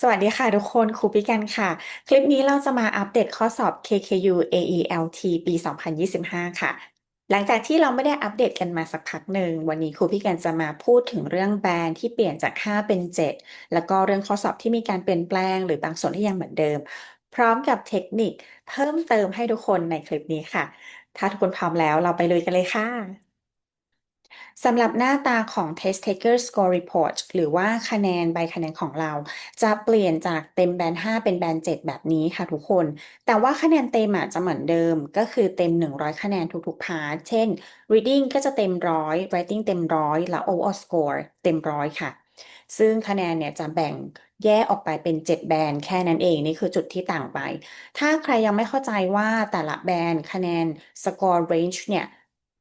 สวัสดีค่ะทุกคน ครูปิกันค่ะ คลิปนี้เราจะมาอัปเดตข้อสอบ KKU AELT ปี 2025 ค่ะ หลังจากที่เราไม่ได้อัปเดตกันมาสักพักหนึ่ง วันนี้ครูพี่กันจะมาพูดถึงเรื่องแบนที่เปลี่ยนจาก 5 เป็น 7 แล้วก็เรื่องข้อสอบที่มีการเปลี่ยนแปลง หรือบางส่วนที่ยังเหมือนเดิม พร้อมกับเทคนิคเพิ่มเติมให้ทุกคนในคลิปนี้ค่ะ ถ้าทุกคนพร้อมแล้วเราไปเลยกันเลยค่ะ สำหรับหน้าตาของ Test Taker Score Report หรือว่าคะแนนใบคะแนนของเรา จะเปลี่ยนจากเต็มแบน 5 เป็นแบน 7 แบบนี้ค่ะทุกคน แต่ว่าคะแนนเต็มอาจจะเหมือนเดิม ก็คือเต็ม 100 คะแนนทุกๆพาร์ทเช่น Reading ก็จะเต็มร้อย Writing เต็มร้อยแล้ว Overall Score เต็มร้อยค่ะ ซึ่งคะแนนเนี่ยจะแบ่งแยกออกไปเป็น 7 แบนด์แค่นั้นเองนี่คือจุดที่ต่างไป ถ้าใครยังไม่เข้าใจว่าแต่ละแบนด์คะแนน Score Range เนี่ย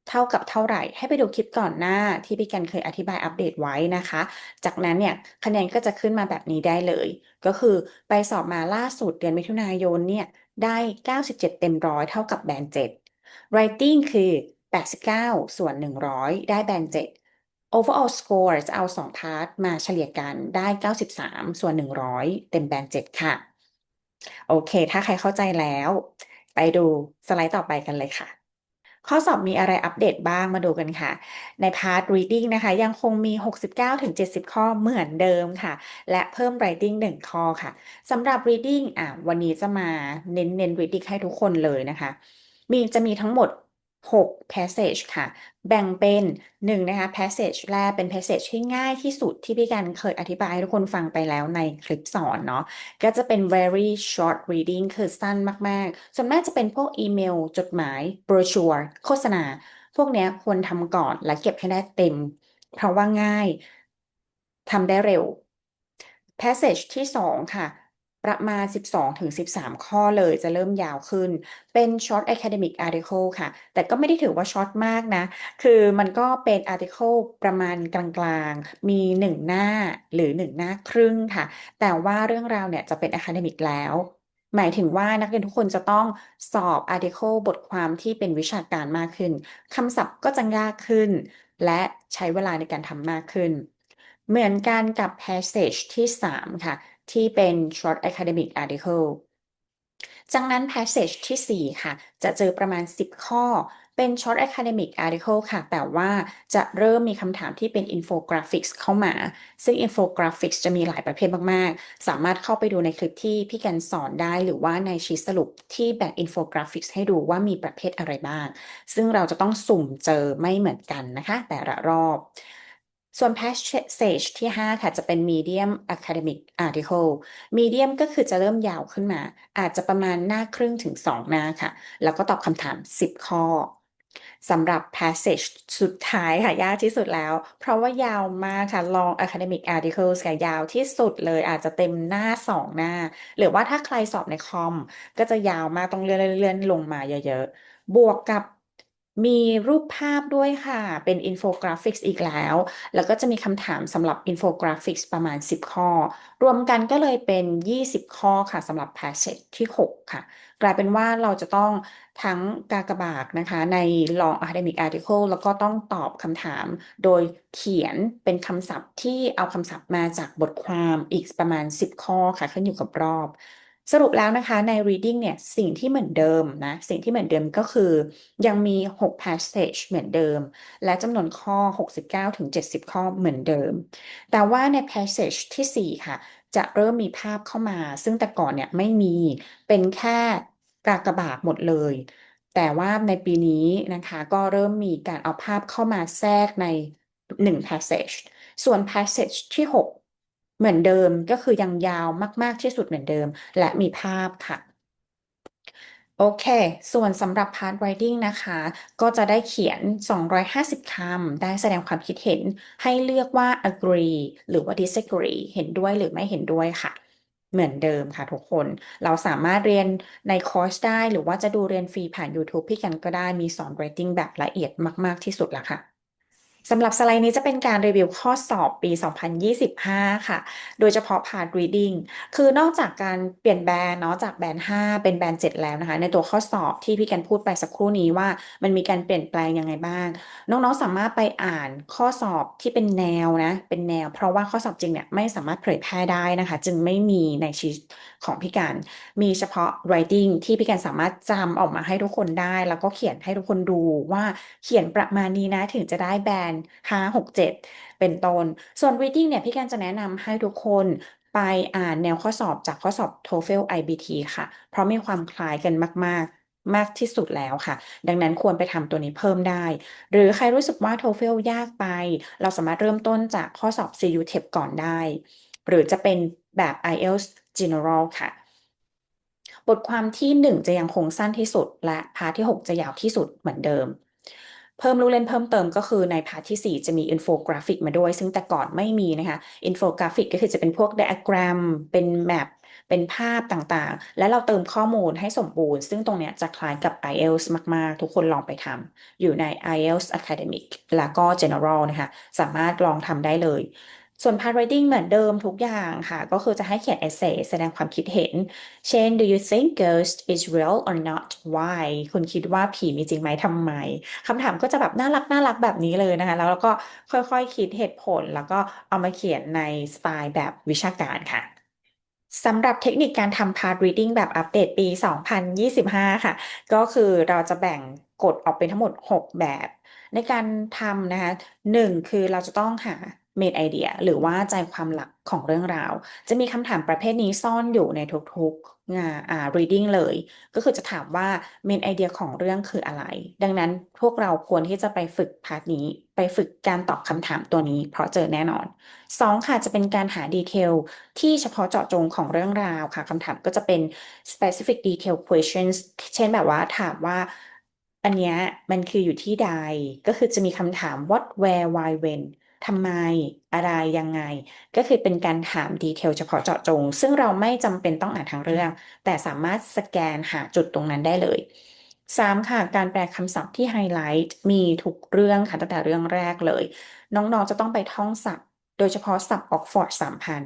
เท่ากับเท่าไหร่ ให้ไปดูคลิปก่อนหน้าที่พี่กันเคยอธิบายอัปเดตไว้นะคะ จากนั้นเนี่ยคะแนนก็จะขึ้นมาแบบนี้ได้เลย ก็คือไปสอบมาล่าสุดเดือนมิถุนายนเนี่ยได้ 97 เต็มร้อยเท่ากับแบน7 Writing คือ 89 ส่วน 100 ได้แบน7 overall score จะเอา2พาร์ทมาเฉลี่ยกันได้ 93 ส่วน 100 เต็มแบน7ค่ะ โอเค ถ้าใครเข้าใจแล้ว ไปดูสไลด์ต่อไปกันเลยค่ะ ข้อสอบมีอะไรอัปเดตบ้างมาดูกันค่ะ ในพาร์ท reading นะคะ ยังคงมี 69-70 ข้อเหมือนเดิมค่ะ และเพิ่ม writing 1 ข้อค่ะสำหรับ reading อะวันนี้จะมาเน้นเน้น reading ให้ทุกคนเลยนะคะ มีจะมีทั้งหมด 6 passage ค่ะ แบ่งเป็น1นะคะ passage แรกเป็น passage ที่ง่ายที่สุดที่พี่กันเคยอธิบายให้ทุกคนฟังไปแล้วในคลิปสอนเนาะก็จะเป็น very short reading คือสั้นมาก ๆ ส่วนมากจะเป็นพวกอีเมล จดหมาย brochure โฆษณา พวกนี้ควรทำก่อนและเก็บให้ได้เต็ม เพราะว่าง่ายทำได้เร็ว passage ที่ 2 ค่ะ ประมาณ 12-13 ข้อเลยจะเริ่มยาวขึ้น เป็น short academic article ค่ะ แต่ก็ไม่ได้ถือว่าช็อตมากนะ คือมันก็เป็น article ประมาณกลางๆ มี 1 หน้าหรือ 1 หน้าครึ่งค่ะ แต่ว่าเรื่องราวเนี่ยจะเป็น academic แล้ว หมายถึงว่านักเรียนทุกคนจะต้องสอบ article บทความที่เป็นวิชาการมากขึ้นคำศัพท์ก็จะยากขึ้น และใช้เวลาในการทำมากขึ้น เหมือนกันกับ passage ที่ 3 ค่ะ ที่เป็น short academic article จากนั้น passage ที่ 4 ค่ะ จะเจอประมาณ 10 ข้อ เป็น short academic article ค่ะ แต่ว่าจะเริ่มมีคำถามที่เป็น infographics เข้ามา ซึ่ง infographics จะมีหลายประเภทมาก ๆ สามารถเข้าไปดูในคลิปที่พี่กันสอนได้ หรือว่าในชีสรุปที่แบ่ง infographics ให้ดูว่ามีประเภทอะไรบ้าง ซึ่งเราจะต้องสุ่มเจอไม่เหมือนกันนะคะ แต่ละรอบ ส่วน passage ที่ 5 ค่ะจะเป็น medium academic article medium ก็คือจะเริ่มยาวขึ้นมา อาจจะประมาณหน้าครึ่งถึง 2 หน้าค่ะ แล้วก็ตอบคำถาม 10 ข้อสำหรับ passage สุดท้ายค่ะ ยากที่สุดแล้ว เพราะว่ายาวมากค่ะ long academic articles ค่ะยาวที่สุดเลยอาจจะเต็มหน้า2หน้า หรือว่าถ้าใครสอบในคอม ก็จะยาวมากต้องเลื่อนๆลงมาเยอะๆ บวกกับ มีรูปภาพด้วยค่ะ เป็นอินโฟกราฟิกส์อีกแล้ว แล้วก็จะมีคำถามสำหรับอินโฟกราฟิกส์ประมาณ 10 ข้อ รวมกันก็เลยเป็น 20 ข้อค่ะสำหรับ p a s s a g ที่ 6 ค่ะ กลายเป็นว่าเราจะต้องทั้งกากบาทนะคะใน long academic article แล้วก็ต้องตอบคำถามโดยเขียนเป็นคำศัพท์ที่เอาคำศัพท์มาจากบทความอีกประมาณ 10 ข้อค่ะขึ้นอยู่กับรอบ สรุปแล้วนะคะใน reading เนี่ยสิ่งที่เหมือนเดิมนะสิ่งที่เหมือนเดิมก็คือ ยังมี 6 passage เหมือนเดิม และจำนวนข้อ 69ถึง70 ข้อเหมือนเดิม แต่ว่าใน passage ที่ 4 ค่ะ จะเริ่มมีภาพเข้ามา ซึ่งแต่ก่อนเนี่ยไม่มีเป็นแค่กากบาทหมดเลย แต่ว่าในปีนี้นะคะก็เริ่มมีการเอาภาพเข้ามาแทรกใน 1 passage ส่วน passage ที่ 6 เหมือนเดิมก็คือยังยาวมาก ๆ ที่สุดเหมือนเดิม และมีภาพค่ะ โอเค ส่วนสำหรับ part writing นะคะ ก็จะได้เขียน 250 คำ ได้แสดงความคิดเห็นให้เลือกว่า agree หรือว่า disagree เห็นด้วยหรือไม่เห็นด้วยค่ะเหมือนเดิมค่ะทุกคน เราสามารถเรียนในคอร์สได้ หรือว่าจะดูเรียนฟรีผ่าน YouTube พี่กันก็ได้มีสอน writing แบบละเอียดมาก ๆ ที่สุดล้วค่ะ สำหรับสไลด์นี้จะเป็นการรีวิวข้อสอบปี 2025 ค่ะ โดยเฉพาะ part reading คือนอกจากการเปลี่ยนแบรนด์เนาะจากแบรนด์ 5 เป็นแบรนด์ 7 แล้วนะคะ ในตัวข้อสอบที่พี่กันพูดไปสักครู่นี้ว่ามันมีการเปลี่ยนแปลงยังไงบ้าง น้องๆสามารถไปอ่านข้อสอบที่เป็นแนวนะ เป็นแนว เพราะว่าข้อสอบจริงเนี่ยไม่สามารถเผยแพร่ได้นะคะ จึงไม่มีในชีตของพี่กันมีเฉพาะ writing ที่พี่กันสามารถจำออกมาให้ทุกคนได้ แล้วก็เขียนให้ทุกคนดูว่าเขียนประมาณนี้นะถึงจะได้แบรนด์5 6 7 เป็นต้น ส่วน reading เนี่ยพี่กันจะแนะนำให้ทุกคนไปอ่านแนวข้อสอบจากข้อสอบ TOEFL IBT ค่ะ เพราะมีความคล้ายกันมาก ๆ มากที่สุดแล้วค่ะ ดังนั้นควรไปทำตัวนี้เพิ่มได้ หรือใครรู้สึกว่า TOEFL ยากไป เราสามารถเริ่มต้นจากข้อสอบ CUTEP ก่อนได้ หรือจะเป็นแบบ IELTS General ค่ะบทความที่ 1 จะยังคงสั้นที่สุด และพาร์ทที่ 6 จะยาวที่สุดเหมือนเดิม เพิ่มลูกเล่นเพิ่มเติมก็คือในพาร์ทที่ 4 จะมีอินโฟกราฟิกมาด้วย ซึ่งแต่ก่อนไม่มีนะคะอินโฟกราฟิกก็คือจะเป็นพวกไดอะแกรมเป็นแมปเป็นภาพต่างๆ และเราเติมข้อมูลให้สมบูรณ์ ซึ่งตรงเนี้ยจะคล้ายกับ IELTS มากๆ ทุกคนลองไปทำอยู่ใน IELTS Academic แล้วก็ General นะคะ สามารถลองทำได้เลย ส่วน part writing เหมือนเดิมทุกอย่างค่ะ ก็คือจะให้เขียน essay แสดงความคิดเห็น เช่น do you think ghost is real or not why คุณคิดว่าผีมีจริงไหมทำไมคำถามก็จะแบบน่ารักน่ารักแบบนี้เลยนะคะ แล้วเราก็ค่อยๆคิดเหตุผล แล้วก็เอามาเขียนในสไตล์แบบวิชาการค่ะสำหรับเทคนิคการทำ part reading แบบอัปเดตปี 2025 ค่ะ ก็คือเราจะแบ่งกฎออกเป็นทั้งหมด 6 แบบ ในการทำนะคะ 1 คือเราจะต้องหา main idea หรือว่าใจความหลักของเรื่องราว จะมีคำถามประเภทนี้ซ่อนอยู่ในทุกๆงานอ่า reading เลย ก็คือจะถามว่า main idea ของเรื่องคืออะไร ดังนั้นพวกเราควรที่จะไปฝึกพาร์ทนี้ ไปฝึกการตอบคำถามตัวนี้ เพราะเจอแน่นอน 2 ค่ะจะเป็นการหาดีเทลที่เฉพาะเจาะจงของเรื่องราวค่ะคำถามก็จะเป็น specific detail questions เช่นแบบว่าถามว่าอันเนี้ยมันคืออยู่ที่ใดก็คือจะมีคำถาม what where why when ทำไมอะไรยังไง ก็คือเป็นการถามดีเทลเฉพาะเจาะจง ซึ่งเราไม่จำเป็นต้องอ่านทั้งเรื่อง แต่สามารถสแกนหาจุดตรงนั้นได้เลย 3 ค่ะ การแปลคำศัพท์ที่ไฮไลท์มีทุกเรื่องค่ะตั้งแต่เรื่องแรกเลย น้องๆจะต้องไปท่องศัพท์ โดยเฉพาะศัพท์ออกฟอร์ด3,000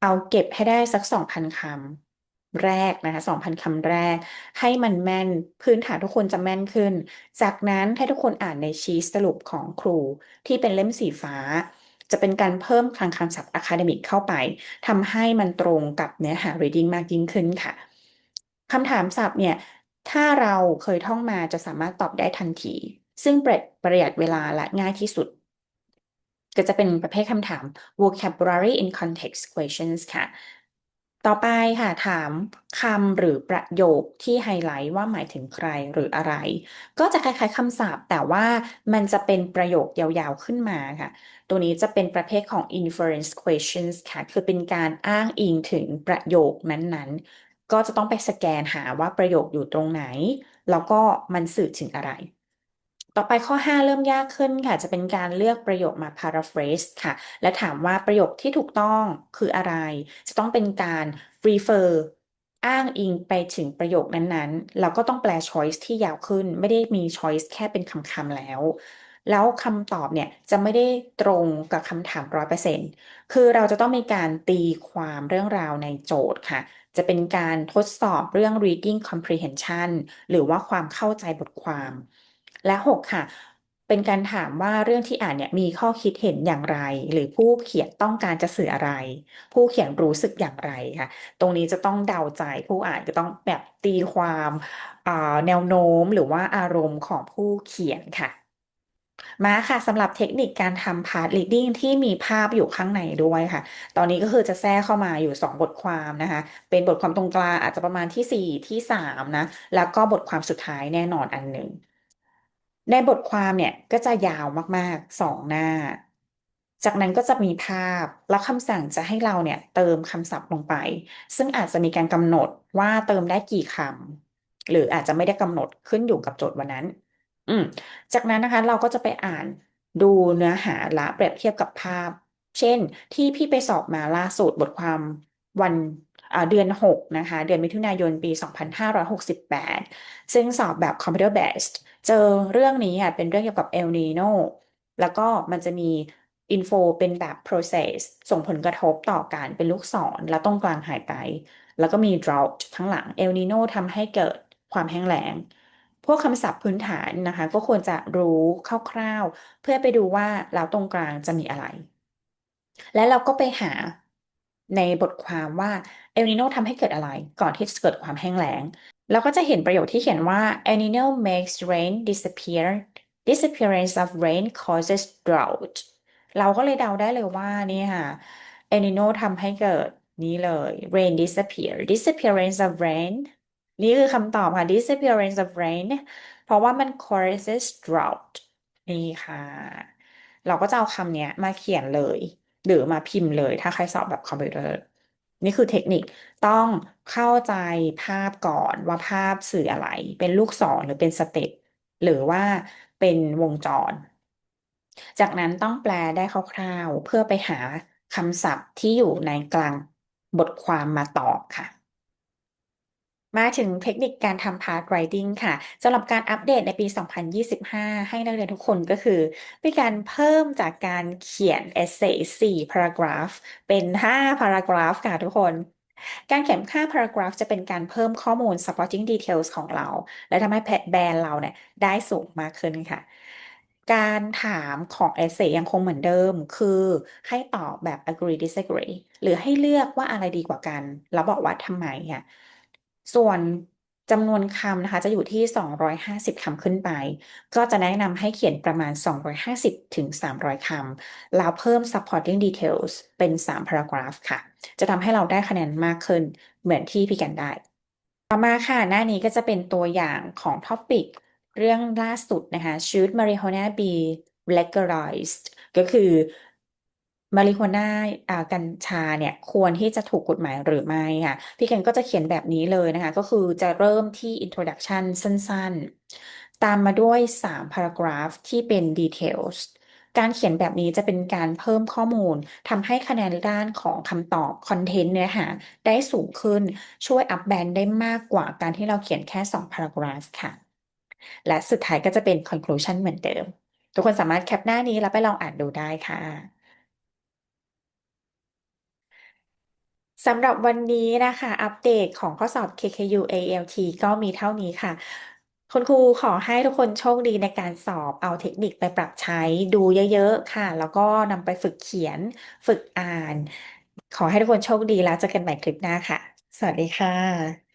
เอาเก็บให้ได้สัก2,000คำ แรกนะคะ2,000คำแรก ให้มันแม่นพื้นฐานทุกคนจะแม่นขึ้น จากนั้นให้ทุกคนอ่านในชีทสรุปของครูที่เป็นเล่มสีฟ้า จะเป็นการเพิ่มคลังคำศัพท์ academic เข้าไปทำให้มันตรงกับเนื้อหา reading มากยิ่งขึ้นค่ะคำถามศัพท์เนี่ยถ้าเราเคยท่องมาจะสามารถตอบได้ทันที ซึ่งประหยัดเวลาและง่ายที่สุด ก็จะเป็นประเภทคำถาม vocabulary in context questions ค่ะ ต่อไปค่ะถามคำหรือประโยคที่ไฮไลท์ว่าหมายถึงใครหรืออะไร ก็จะคล้ายๆคำศัพท์ แต่ว่ามันจะเป็นประโยคยาวๆขึ้นมาค่ะ ตัวนี้จะเป็นประเภทของ inference questions ค่ะ คือเป็นการอ้างอิงถึงประโยคนั้นๆ ก็จะต้องไปสแกนหาว่าประโยคอยู่ตรงไหน แล้วก็มันสื่อถึงอะไร ต่อไปข้อ 5 เริ่มยากขึ้นค่ะ จะเป็นการเลือกประโยคมา paraphrase ค่ะ และถามว่าประโยคที่ถูกต้องคืออะไร จะต้องเป็นการ refer อ้างอิงไปถึงประโยคนั้นๆแล้วก็ต้องแปล choice ที่ยาวขึ้น ไม่ได้มี choice แค่เป็นคำๆแล้ว แล้วคำตอบเนี่ย จะไม่ได้ตรงกับคำถาม 100%คือเราจะต้องมีการตีความเรื่องราวในโจทย์ค่ะ จะเป็นการทดสอบเรื่อง reading comprehension หรือว่าความเข้าใจบทความ และ6ค่ะเป็นการถามว่าเรื่องที่อ่านเนี่ยมีข้อคิดเห็นอย่างไร หรือผู้เขียนต้องการจะสื่ออะไร ผู้เขียนรู้สึกอย่างไรค่ะ ตรงนี้จะต้องเดาใจผู้อ่านจะต้องแบบตีความแนวโน้มหรือว่าอารมณ์ของผู้เขียนค่ะ มาค่ะสำหรับเทคนิคการทำ part reading ที่มีภาพอยู่ข้างในด้วยค่ะ ตอนนี้ก็คือจะแทรกเข้ามาอยู่ 2 บทความนะคะ เป็นบทความตรงกลางอาจจะประมาณที่ 4 ที่ 3 นะ แล้วก็บทความสุดท้ายแน่นอนอันหนึ่ง ในบทความเนี่ยก็จะยาวมากๆ2หน้า จากนั้นก็จะมีภาพ แล้วคำสั่งจะให้เราเนี่ยเติมคำศัพท์ลงไป ซึ่งอาจจะมีการกำหนดว่าเติมได้กี่คำหรืออาจจะไม่ได้กำหนดขึ้นอยู่กับโจทย์วันนั้น อืม จากนั้นนะคะเราก็จะไปอ่านดูเนื้อหาและเปรียบเทียบกับภาพ เช่น ที่พี่ไปสอบมาล่าสุดบทความวัน เดือน 6 นะคะ เดือนมิถุนายนปี 2568 ซึ่งสอบแบบ computer based เจอเรื่องนี้อะเป็นเรื่องเกี่ยวกับ El Nino แล้วก็มันจะมี info เป็นแบบ process ส่งผลกระทบต่อการเป็นลูกศรแล้วตรงกลางหายไป แล้วก็มี drought ข้างหลัง El Nino ทำให้เกิดความแห้งแล้ง พวกคำศัพท์พื้นฐานนะคะ ก็ควรจะรู้คร่าวๆ เพื่อไปดูว่าแล้วตรงกลางจะมีอะไร และเราก็ไปหา ในบทความว่าเอลนิโนทำให้เกิดอะไร ก่อนที่จะเกิดความแห้งแล้งเราก็จะเห็นประโยคที่เขียนว่า El Nino makes rain disappear disappearance of rain causes drought เราก็เลยเดาได้เลยว่านี่ค่ะ El Nino ทำให้เกิดนี้เลย rain disappear disappearance of rain นี่คือคำตอบค่ะ disappearance of rain เพราะว่ามัน causes drought นี่ค่ะ เราก็จะเอาคำนี้มาเขียนเลย หรือมาพิมพ์เลย ถ้าใครสอบแบบคอมพิวเตอร์นี่คือเทคนิคต้องเข้าใจภาพก่อนว่าภาพสื่ออะไร เป็นลูกศรหรือเป็นสเต็ปหรือว่าเป็นวงจร จากนั้นต้องแปลได้คร่าวๆ เพื่อไปหาคำศัพท์ที่อยู่ในกลางบทความมาตอบค่ะ มาถึงเทคนิคการทำ part writing ค่ะสำหรับการอัปเดตในปี 2025 ให้นักเรียนทุกคนก็คือ เป็นการเพิ่มจากการเขียน essay 4 paragraph เป็น5 paragraph ค่ะทุกคน การเขียน5 paragraph จะเป็นการเพิ่มข้อมูล supporting details ของเรา และทำให้แบรนด์เราเนี่ยได้สูงมากขึ้นค่ะการถามของ essay ยังคงเหมือนเดิม คือให้ตอบแบบ agree disagree หรือให้เลือกว่าอะไรดีกว่ากัน แล้วบอกว่าทำไมค่ะ ส่วนจำนวนคำนะคะ จะอยู่ที่ 250 คำขึ้นไป ก็จะแนะนำให้เขียนประมาณ 250 ถึง 300 คำ แล้วเพิ่ม supporting details เป็น 3 paragraph ค่ะ จะทำให้เราได้คะแนนมากขึ้นเหมือนที่พี่กันได้ ต่อมาค่ะ หน้านี้ก็จะเป็นตัวอย่างของ topic เรื่องล่าสุดนะคะ should marijuana be legalized ก็คือ มาริโฮน่าอ่ากัญชาเนี่ยควรที่จะถูกกฎหมายหรือไม่ค่ะ พี่เคนก็จะเขียนแบบนี้เลยนะคะ ก็คือจะเริ่มที่ introduction สั้นๆ ตามมาด้วย 3 paragraph ที่เป็น details การเขียนแบบนี้จะเป็นการเพิ่มข้อมูลทำให้คะแนนด้านของคำตอบ content เนื้อหาได้สูงขึ้นช่วย up band ได้มากกว่าการที่เราเขียนแค่ 2 paragraph ค่ะ และสุดท้ายก็จะเป็น conclusion เหมือนเดิม ทุกคนสามารถแคปหน้านี้แล้วไปลองอ่านดูได้ค่ะ สำหรับวันนี้นะคะ อัปเดตของข้อสอบ KKU ALT ก็มีเท่านี้ค่ะ คุณครูขอให้ทุกคนโชคดีในการสอบเอาเทคนิคไปปรับใช้ดูเยอะ ๆ ค่ะ แล้วก็นำไปฝึกเขียน ฝึกอ่าน ขอให้ทุกคนโชคดีแล้วเจอกันใหม่คลิปหน้าค่ะ สวัสดีค่ะ